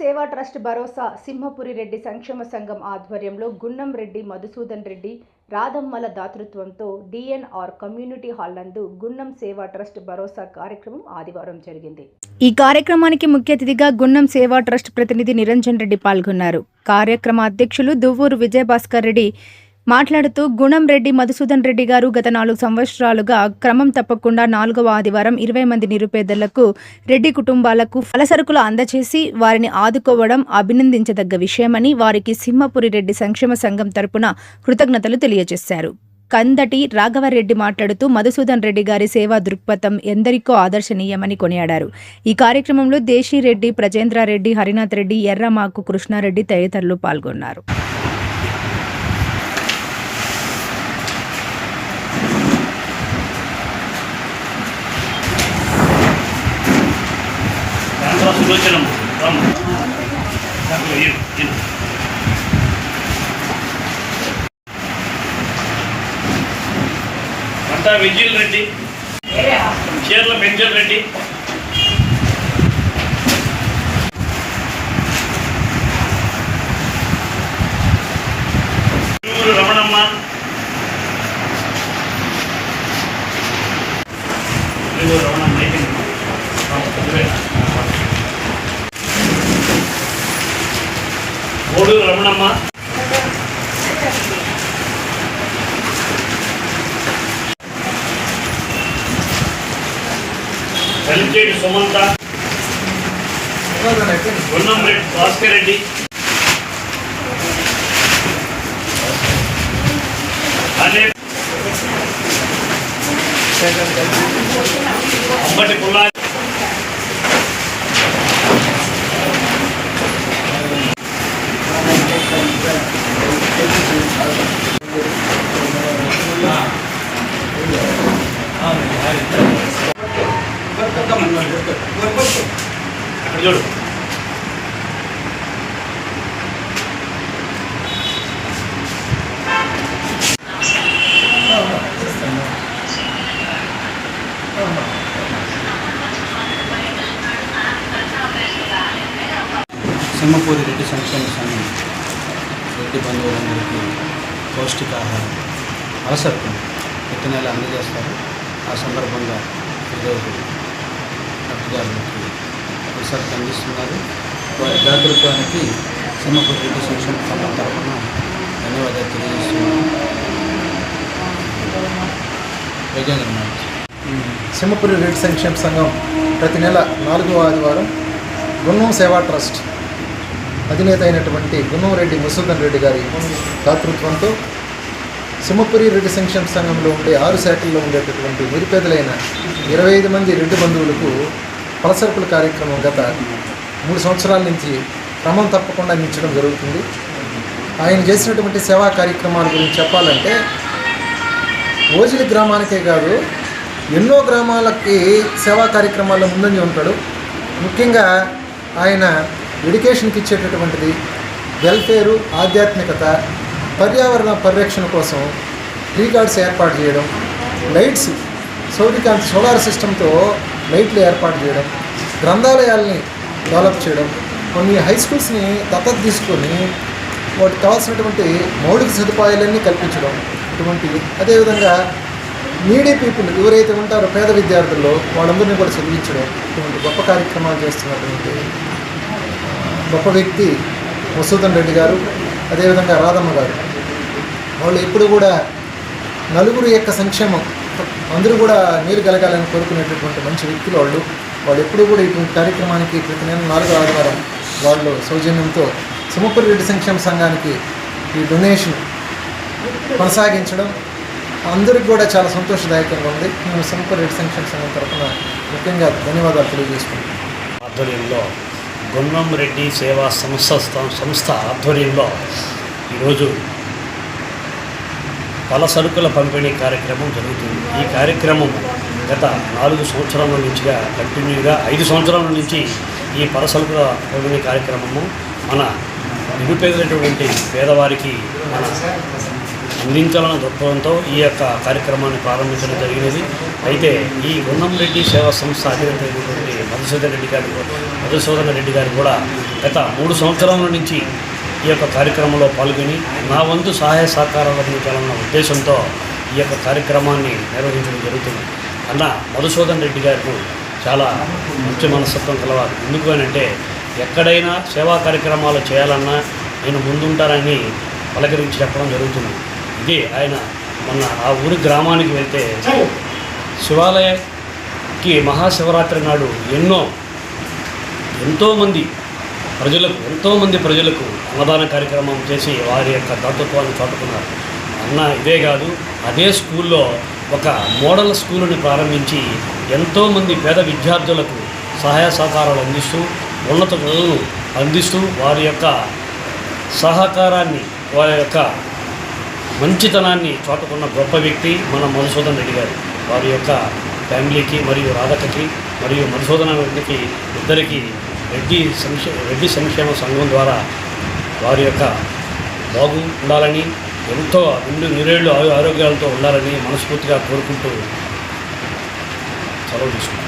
సేవా ట్రస్ట్ భరోసా సింహపురి రెడ్డి సంక్షేమ సంఘం ఆధ్వర్యంలో గున్నం రెడ్డి మధుసూదన్ రెడ్డి రాధమ్మల దాతృత్వంతో డిఎన్ఆర్ కమ్యూనిటీ హాల్ నందు గున్నం సేవా ట్రస్ట్ భరోసా కార్యక్రమం ఆదివారం జరిగింది. ఈ కార్యక్రమానికి ముఖ్య అతిథిగా గున్నం సేవా ట్రస్ట్ ప్రతినిధి నిరంజన్ రెడ్డి పాల్గొన్నారు. కార్యక్రమ అధ్యక్షులు దువ్వూరు విజయభాస్కర్ రెడ్డి మాట్లాడుతూ గుణం రెడ్డి మధుసూదన్ రెడ్డి గారు గత నాలుగు సంవత్సరాలుగా క్రమం తప్పకుండా నాలుగవ ఆదివారం ఇరవై మంది నిరుపేదలకు రెడ్డి కుటుంబాలకు ఫలసరుకులు అందచేసి వారిని ఆదుకోవడం అభినందించదగ్గ విషయమని వారికి సింహపురి రెడ్డి సంక్షేమ సంఘం తరపున కృతజ్ఞతలు తెలియజేశారు. కందటి రాఘవరెడ్డి మాట్లాడుతూ మధుసూదన్ రెడ్డి గారి సేవా దృక్పథం ఎందరికో ఆదర్శనీయమని కొనియాడారు. ఈ కార్యక్రమంలో దేశీరెడ్డి ప్రజేంద్రారెడ్డి హరినాథ్ రెడ్డి ఎర్రమాకు కృష్ణారెడ్డి తదితరులు పాల్గొన్నారు. దాంట్లో విజయల్ రెడ్డి చీరల బెంజల్ రెడ్డి ఓడు రమణమ్మ. కలిచేటి సుమంత. గున్నం రెడ్డి భాస్కర్ రెడ్డి. అనే అంబటి పుల్లారి అక్కడ చూడు సింహపూరి రెడ్డి సంక్షేమ సంఘం రెడ్డి బంధువులందరికీ పౌష్టికాహారం అవసరం. ప్రతి నెల అందజేస్తారు. ఆ సందర్భంగా ఈరోజు లబ్ధిదారులకి ఒకసారి అందిస్తున్నారు వారి దాతృత్వానికి సింహపూరి రెడ్డి సంక్షేమ సంఘం తరఫున ధన్యవాదాలు తెలియజేస్తున్నాను విజేంద్ర నాయక్ సింహపురి రెడ్డి సంక్షేమ సంఘం ప్రతి నెల నాలుగవ ఆదివారం గున్నం సేవా ట్రస్ట్ అధినేత అయినటువంటి గున్నం రెడ్డి ముసల్దన్ రెడ్డి గారి దాతృత్వంతో సింహపురి రెడ్డి సంక్షేమ సంఘంలో ఉండే ఆరు శాఖల్లో ఉండేటటువంటి నిరుపేదలైన ఇరవై ఐదు మంది రెడ్డి బంధువులకు పలసరుకుల కార్యక్రమం గత మూడు సంవత్సరాల నుంచి క్రమం తప్పకుండా అందించడం జరుగుతుంది. ఆయన చేసినటువంటి సేవా కార్యక్రమాల గురించి చెప్పాలంటే ఓజిలి గ్రామానికే కాదు ఎన్నో గ్రామాలకి సేవా కార్యక్రమాల్లో ముందంజ ఉంటాడు. ముఖ్యంగా ఆయన ఎడ్యుకేషన్కి ఇచ్చేటటువంటిది వెల్ఫేరు ఆధ్యాత్మికత పర్యావరణ పరిరక్షణ కోసం ట్రీ గార్డ్స్ ఏర్పాటు చేయడం లైట్స్ సౌరికాంతి సోలార్ సిస్టంతో లైట్లు ఏర్పాటు చేయడం గ్రంథాలయాల్ని డెవలప్ చేయడం కొన్ని హై స్కూల్స్ని దత్తత తీసుకొని వాటికి కావాల్సినటువంటి మౌలిక సదుపాయాలన్నీ కల్పించడం ఇటువంటి అదేవిధంగా నీడీ పీపుల్ ఎవరైతే ఉంటారో పేద విద్యార్థుల్లో వాళ్ళందరినీ కూడా చదివించడం ఇటువంటి గొప్ప కార్యక్రమాలు చేస్తున్నటువంటి గొప్ప వ్యక్తి మసూదన్ రెడ్డి గారు అదేవిధంగా రాధమ్మ గారు. వాళ్ళు ఎప్పుడు కూడా నలుగురు యొక్క సంక్షేమం అందరూ కూడా నీరు కలగాలని కోరుకునేటటువంటి మంచి వ్యక్తులు వాళ్ళు. వాళ్ళు ఎప్పుడూ కూడా ఇటువంటి కార్యక్రమానికి ప్రతి నెల నాలుగో ఆదివారం వాళ్ళు సౌజన్యంతో సుమపురి రెడ్డి సంక్షేమ సంఘానికి ఈ డొనేషన్ కొనసాగించడం అందరికి కూడా చాలా సంతోషదాయకంగా ఉంది. మేము సుమపురి రెడ్డి సంక్షేమ సంఘం తరఫున ముఖ్యంగా ధన్యవాదాలు తెలియజేసుకుంటున్నాం. ఆధ్వర్యంలో గున్నం రెడ్డి సేవా సంస్థ సంస్థ ఆధ్వర్యంలో ఈరోజు పల సరుకుల పంపిణీ కార్యక్రమం జరుగుతుంది. ఈ కార్యక్రమం గత నాలుగు సంవత్సరాల నుంచిగా కంటిన్యూగా ఐదు సంవత్సరాల నుంచి ఈ పల సరుకుల పంపిణీ కార్యక్రమము మన నిరుపేదైనటువంటి పేదవారికి మన అందించాలన్న దృక్పథంతో ఈ యొక్క కార్యక్రమాన్ని ప్రారంభించడం జరిగినది. అయితే ఈ గున్నం రెడ్డి సేవా సంస్థ అధినేత అయినటువంటి మధుసూదన్ రెడ్డి గారు మధుసూదన రెడ్డి గారు కూడా గత మూడు సంవత్సరాల నుంచి ఈ యొక్క కార్యక్రమంలో పాల్గొని నా వంతు సహాయ సహకారాలు అందించాలన్న ఉద్దేశంతో ఈ యొక్క కార్యక్రమాన్ని నిర్వహించడం జరుగుతుంది. అన్న మధుసూదన్ రెడ్డి గారు చాలా మంచి మనస్తత్వం కలవాలి ఎందుకు అంటే ఎక్కడైనా సేవా కార్యక్రమాలు చేయాలన్నా నేను ముందుంటానని పలకరించి చెప్పడం జరుగుతుంది. ఇది ఆయన మొన్న ఆ ఊరి గ్రామానికి వెళ్తే శివాలయకి మహాశివరాత్రి నాడు ఎన్నో ఎంతోమంది ప్రజలకు ఎంతోమంది ప్రజలకు అన్నదాన కార్యక్రమం చేసి వారి యొక్క దాతృత్వాన్ని చాటుకున్నారు. అన్న ఇదే కాదు అదే స్కూల్లో ఒక మోడల్ స్కూలుని ప్రారంభించి ఎంతోమంది పేద విద్యార్థులకు సహాయ సహకారాలు అందిస్తూ ఉన్నత చదువులు అందిస్తూ వారి యొక్క సహకారాన్ని వారి యొక్క మంచితనాన్ని చాటుకున్న గొప్ప వ్యక్తి మన మధుసూదన్ రెడ్డి గారు. వారి యొక్క ఫ్యామిలీకి మరియు రాధకకి మరియు మధుసూదన రెడ్డికి ఇద్దరికీ రెడ్డి సంక్షే రెడ్డి సంక్షేమ సంఘం ద్వారా వారి యొక్క బాగు ఉండాలని ఎంతో రెండు నిరేళ్ళు ఆరోగ్యాలతో ఉండాలని మనస్ఫూర్తిగా కోరుకుంటూ సెలవు తీసుకున్నాను